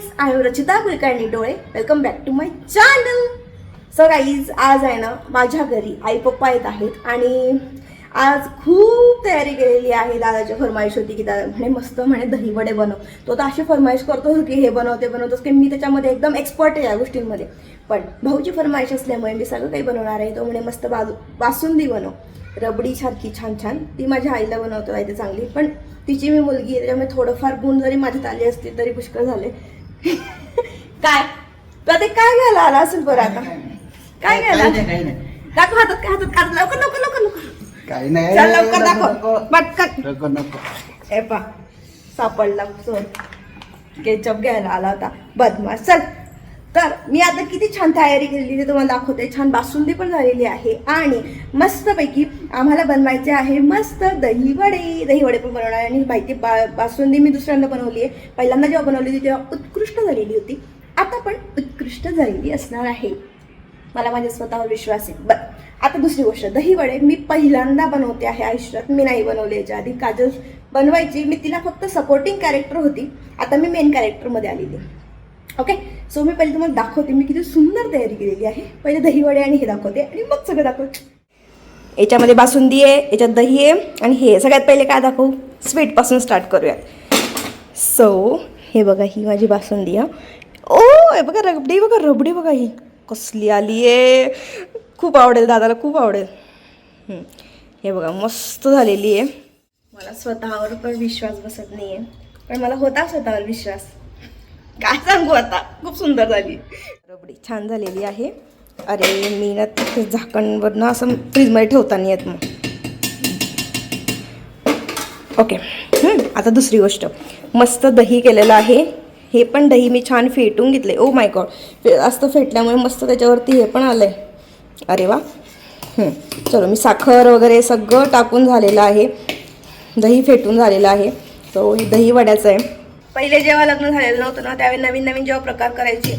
Guys I am Rachita Kulkarni डोळे welcome back to my channel so guys आज आहे ना माझ्या घरी आई पप्पा येत आहेत आणि आज खूप तयारी केलेली आहे. दादाची फरमाईश होती की दादा म्हणे मस्त म्हणे दहीवडे बनव. तो तर अशी फरमाईश करतो की हे बनवते बनवतोस की मी त्याच्यामध्ये एकदम एक्सपर्ट आहे या गोष्टींमध्ये. पण भाऊची फरमाईश असल्यामुळे मी सगळं काही बनवणार आहे. तो म्हणे मस्त बाजू बासुंदी बनव. रबडीसारखी छान छान. ती माझ्या आईला बनवतो आहे ते चांगली. पण तिची मी मुलगी आहे त्याच्यामुळे थोडंफार गुण जरी माझ्यात आले असते तरी पुष्कळ झाले. काय? प्रत्येक काय घ्यायला आला असेल बरं आता? काय घ्यायला? दाखव हातात काय हातात? काढ लवकर लवकर लवकर लवकर. काही नाही. चल लवकर नको, दाखव. नको. पटकन. नको नको ए पा सापडला चोर केचप घ्यायला आला होता. बदमाश. चल. तर मी आता किती छान तयारी केलेली ते तुम्हाला दाखवते. छान बासुंदी पण झालेली आहे. आणि मस्तपैकी आम्हाला बनवायचे आहे मस्त दही वडे दही वडे पण बनवणार आणि माहिती बा बासुंदी मी दुसऱ्यांदा बनवली आहे. पहिल्यांदा जेव्हा बनवली होती तेव्हा उत्कृष्ट झालेली होती. आता पण उत्कृष्ट झालेली असणार आहे. मला माझ्या स्वतःवर विश्वास आहे. बरं आता दुसरी गोष्ट. दही वडे मी पहिल्यांदा बनवते आहे आयुष्यात. मी नाही बनवले याच्या आधी. काजल बनवायची. मी तिला फक्त सपोर्टिंग कॅरेक्टर होती. आता मी मेन कॅरेक्टरमध्ये आलेली ओके सो मी पहिले तुम्हाला दाखवते. मी किती सुंदर तयारी केलेली आहे. पहिले दही वडे आणि हे दाखवते. आणि मग सगळं दाखवते याच्यामध्ये बासुंदी आहे याच्यात दही आहे आणि हे. सगळ्यात पहिले काय दाखवू? स्वीटपासून स्टार्ट करूयात. सो हे बघा ही माझी बासुंदी हा ओ हे बघा रबडी बघा रबडी बघा ही. कसली आली आहे. खूप आवडेल दादाला खूप आवडेल. हे बघा मस्त झालेली आहे. मला स्वतःवर पण विश्वास बसत नाही आहे पण मला होता स्वतःवर विश्वास. काय सांगू आता? खूप सुंदर झाली. रबडी छान झालेली आहे. अरे मी ना तिथे झाकणवरनं असं फ्रीजमध्ये ठेवताना येत मग ओके. आता दुसरी गोष्ट. मस्त दही केलेलं आहे. हे पण दही मी छान फेटून घेतले ओ माय गॉड फे जास्त फेटल्यामुळे मस्त त्याच्यावरती हे पण आलं आहे अरे वा. चलो मी साखर वगैरे सगळं टाकून झालेलं आहे. दही फेटून झालेलं आहे. तो हे दही वड्याचं आहे. पहिले जेव्हा लग्न झालेलं नव्हतं ना त्यावेळी नवीन नवीन जेव्हा प्रकार करायचे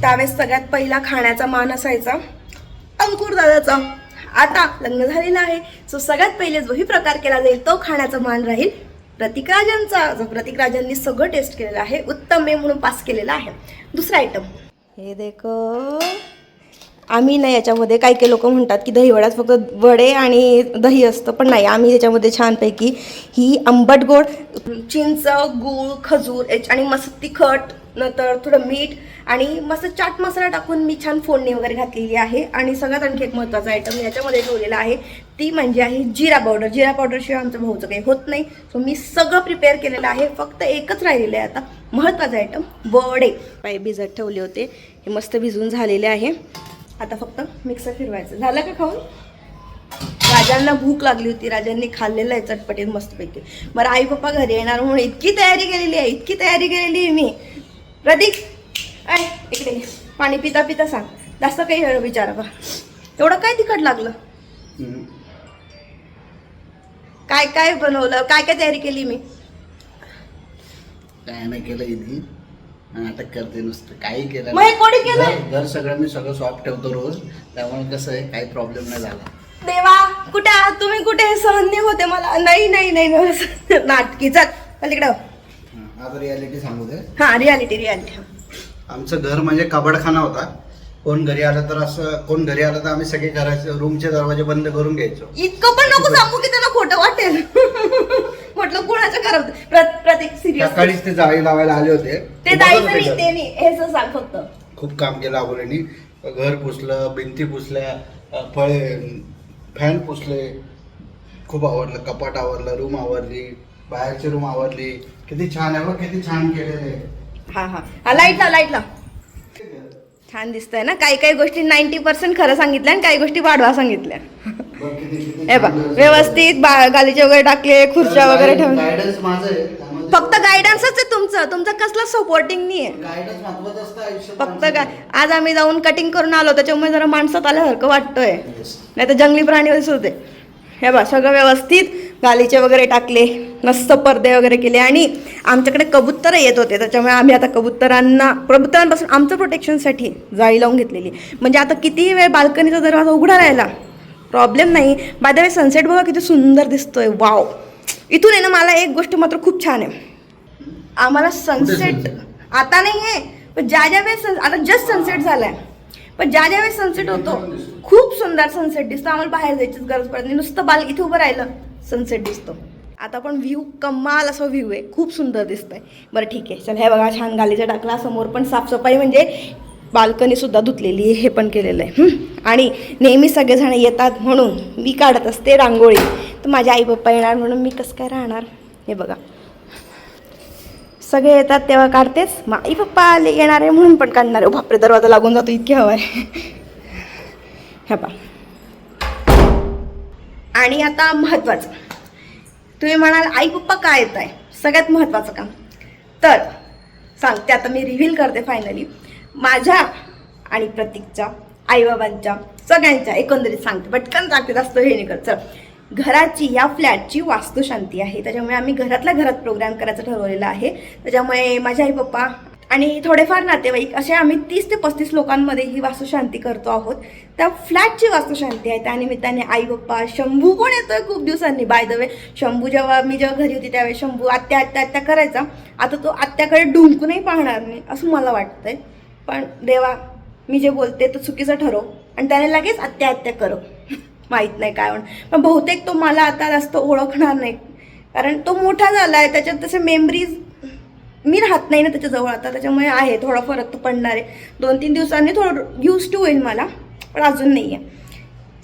त्यावेळेस सगळ्यात पहिला खाण्याचा मान असायचा अंकुर दादाचा. आता लग्न झालेलं आहे. सो सगळ्यात पहिले जोही प्रकार केला जाईल तो खाण्याचा मान राहील प्रतिकराजांचा जो प्रतिकराजांनी सगळं टेस्ट केलेलं आहे उत्तम मे म्हणून पास केलेला आहे. दुसरा आयटम हे देख. आम्ही नाही याच्यामध्ये काही काही लोक म्हणतात की दहीवड्यात फक्त वडे आणि दही असतं पण नाही आम्ही याच्यामध्ये छानपैकी ही आंबट गोड चिंच गूळ खजूर याच- आणि मस्त तिखट नंतर थोडं मीठ आणि मस्त चाट मसाला टाकून मी छान फोडणी वगैरे घातलेली आहे. आणि सगळ्यात आणखी एक महत्त्वाचा आयटम याच्यामध्ये ठेवलेला आहे ती म्हणजे आहे जिरा पावडर. जिरा पावडरशिवाय आमचं भाऊचं काही होत नाही. सो मी सगळं प्रिपेअर केलेलं आहे फक्त एकच राहिलेलं आहे आता. महत्त्वाचं आयटम वडे. पाय भिजत ठेवले होते. हे मस्त भिजून झालेले आहे. आता फक्त मिक्सर फिरवायचं. झालं का खाऊन? राजांना भूक लागली होती. राजांनी खाल्लेलं आहे चटपटीत मस्तपैकी. बरं आई पप्पा घरी येणार म्हणून इतकी तयारी केलेली आहे. इतकी तयारी केलेली आहे मी. प्रतीक ऐ इकडे. पाणी पिता पिता सांग. जास्त काही वेळ विचारा बा. एवढं काय तिखट लागलं. काय काय बनवलं? काय काय तयारी केली मी? काय नाही केलं नाटक करते नुसतं काही केलं मग हे कोणी केलंय? घर- घर सगळं मी सगळं सॉफ्ट ठेवतो रोज. त्यामुळे कसं आहे काही प्रॉब्लेम नाही झाला. देवा कुठे आहात तुम्ही? कुठे सहन नाही होते मला? नाही नाही नाही नाही. नाटकी चल चल तिकडं हा, आता रियालिटी सांगू दे. हा रियालिटी रियालिटी आमचं घर म्हणजे कबडखाना होता. कोण घरी आलं तर असं कोण घरी आलं तर आम्ही सगळे घराचे रूमचे दरवाजे बंद करून घ्यायचो. इतकं पण नको सांगू की त्यांना खोटं वाटेल. म्हटलं कुणाच्या घरात प्र- प्रत्येक सिरियस सकाळीच ते जाळी लावायला आले होते. ते बघत जायचं होते नाही. ते नाही हे असं सांग फक्त. खूप काम केलं अबोलीनी घर पुसलं भिंती पुसल्या अ, फळे फॅन पुसले. खूप आवडलं कपाट आवडलं रूम आवडली बाहेरची रूम आवडली. किती छान आहे बघ किती छान केलेले हा हा. हा लाइट ला लाइट ला छान दिसतंय ना? काही काही गोष्टी नाईन्टी पर्सेंट खरं सांगितल्या आणि काही गोष्टी वाढवा सांगितल्या. हे बा छान दिसतं. व्यवस्थित बा- गालीचे वगैरे टाकले खुर्च्या वगैरे त्यामध्ये- फक्त गायडन्सच आहे तुमचं. तुमचं कसलं सपोर्टिंग नाही आहे फक्त काय आज आम्ही जाऊन कटिंग करून आलो त्याच्यामुळे जरा माणसात आल्यासारखं वाटतोय. नाही तर जंगली प्राणी होते. हे बा सगळं व्यवस्थित. गालीचे वगैरे टाकले मस्त पडदे वगैरे केले. आणि आमच्याकडे कबुतर येत होते त्याच्यामुळे आम्ही आता कबुतरांना कबुतरांपासून आमचं प्रोटेक्शनसाठी जाळी लावून घेतलेली. म्हणजे आता कितीही वेळ बाल्कनीचा दरवाजा उघडा राहिला प्रॉब्लेम नाही. बाय द वे सनसेट बघा किती सुंदर दिसतोय. वाव इथून आहे ना मला एक गोष्ट मात्र खूप छान आहे. आम्हाला सनसेट? आता नाही आहे पण ज्या ज्या वेळेस आता जस्ट सनसेट झालाय. पण ज्या ज्या वेळेस सनसेट होतो खूप सुंदर सनसेट दिसतो. आम्हाला बाहेर जायचीच गरज पडत नाही. नुसतं बाल इथे उभं राहिलं सनसेट दिसतो. आता पण व्ह्यू कमाल असा व्ह्यू आहे. खूप सुंदर दिसतंय. बरं ठीक आहे. चल हे बघा छान गालीचा टाकला. समोर पण साफसफाई म्हणजे बाल्कनी सुद्धा धुतलेली आहे. हे पण केलेलं आहे? आणि नेहमी सगळेजण येतात म्हणून मी काढत असते रांगोळी. तर माझे आई पप्पा येणार म्हणून मी कसं काय राहणार? हे बघा. सगळे येतात तेव्हा काढतेच. मग आई पप्पा आले येणार आहे म्हणून पण काढणार आहे. बापरे दरवाजा लागून जातो इतकी हवा आहे. ह्या पा आणि आता महत्त्वाचं तुम्ही म्हणाल आई पप्पा काय येत आहे सगळ्यात महत्त्वाचं काम. तर सांगते आता मी रिव्हील करते फायनली माझ्या आणि प्रतीकच्या आईबाबांच्या सगळ्यांच्या एकंदरीत सांगते. पटकन सांगते जास्त हे नाही करत. चल. घराची या फ्लॅटची वास्तुशांती आहे. त्याच्यामुळे आम्ही घरातल्या घरात प्रोग्राम करायचं ठरवलेलं आहे. त्याच्यामुळे माझे आई पप्पा आणि थोडेफार नातेवाईक असे आम्ही तीस ते पस्तीस लोकांमध्ये ही वास्तुशांती करतो आहोत. त्या फ्लॅटची वास्तुशांती आहे. त्यानिमित्ताने आई पप्पा शंभू पण येतोय खूप दिवसांनी बाय द वे शंभू जेव्हा मी जेव्हा घरी होती त्यावेळेस शंभू आत्या आत्या आत्या करायचा. आता तो आत्याकडे डुंकूनही पाहणार नाही असं मला वाटतंय. पण देवा मी जे बोलते तो चुकीचं ठरव. आणि त्याने लगेच आत्या आत्या करव माहीत नाही काय म्हणून पण बहुतेक तो मला आता जास्त ओळखणार नाही. कारण तो मोठा झाला आहे त्याच्यात तसे मेमरीज मी राहत नाही ना त्याच्याजवळ आता. त्याच्यामुळे आहे थोडा फरक तर पडणार आहे. दोन तीन दिवसांनी थोडं यूज टू होईल मला पण अजून नाही आहे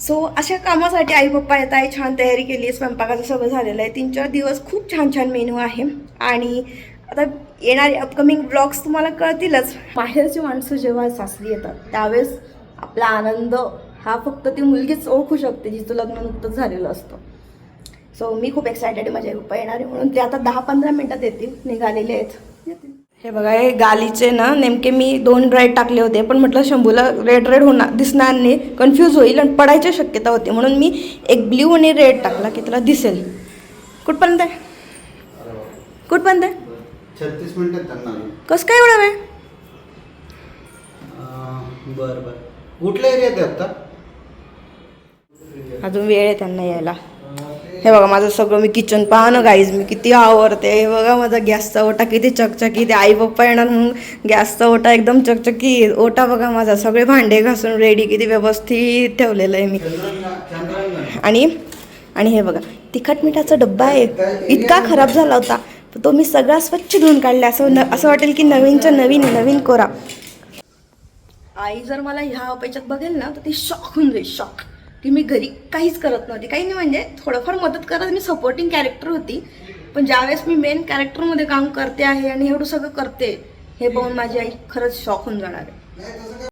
सो अशा कामासाठी आई पप्पा येत आहे छान तयारी केली आहे स्वयंपाकाचं सगळं झालेलं आहे. तीन चार दिवस खूप छान छान मेनू आहे. आणि आता येणारे अपकमिंग ब्लॉग्स तुम्हाला कळतीलच. बाहेरची माणसं जेव्हा सासरी येतात त्यावेळेस आपला आनंद हा फक्त ती मुलगीच ओळखू शकते जिचं लग्न नुकतंच झालेलं असतं. सो मी खूप एक्सायटेड आहे माझे पप्पा येणार आहे म्हणून. ते आता दहा पंधरा मिनटात येतील निघालेले आहेत. हे बघा हे गालीचे ना नेमके मी दोन रेड टाकले होते पण म्हटलं शंभूला रेड रेड होणार दिसणार नाही कन्फ्यूज होईल आणि पडायची शक्यता होती. म्हणून मी एक ब्ल्यू आणि रेड टाकला की त्याला दिसेल. कुठपर्यंत आहे? कुठपर्यंत आहे? छत्तीस मिनिटात त्यांना कसं काय एवढा वेळ? बरं बरं. कुठल्या एरियात आहे आता? अजून वेळ आहे त्यांना यायला. हे बघा माझं सगळं मी किचन पहा ना गाईज मी किती आवडते. हे बघा माझा गॅसचा ओटा किती चकचकी ते आई पप्पा येणार म्हणून गॅसचा ओटा एकदम चकचकी ओटा बघा माझा. सगळे भांडे घासून रेडी किती व्यवस्थित ठेवलेलं आहे मी. आणि आणि हे बघा तिखट मिठाचा डब्बा आहे. इतका खराब झाला होता. तो मी सगळा स्वच्छ धुवून काढला. असं न असं वाटेल की नवीनच्या नवीन नवीन कोरा. आई जर मला ह्या अपेक्षात बघेल ना तर ती शॉक होऊन जाईल शॉक की मी घरी काहीच करत नव्हती. काही नाही म्हणजे थोडंफार मदत करत मी सपोर्टिंग कॅरेक्टर होती. पण ज्यावेळेस मी मेन कॅरेक्टरमध्ये काम करते आहे आणि एवढं सगळं करते हे पाहून माझी आई खरंच शॉक होऊन जाणार आहे.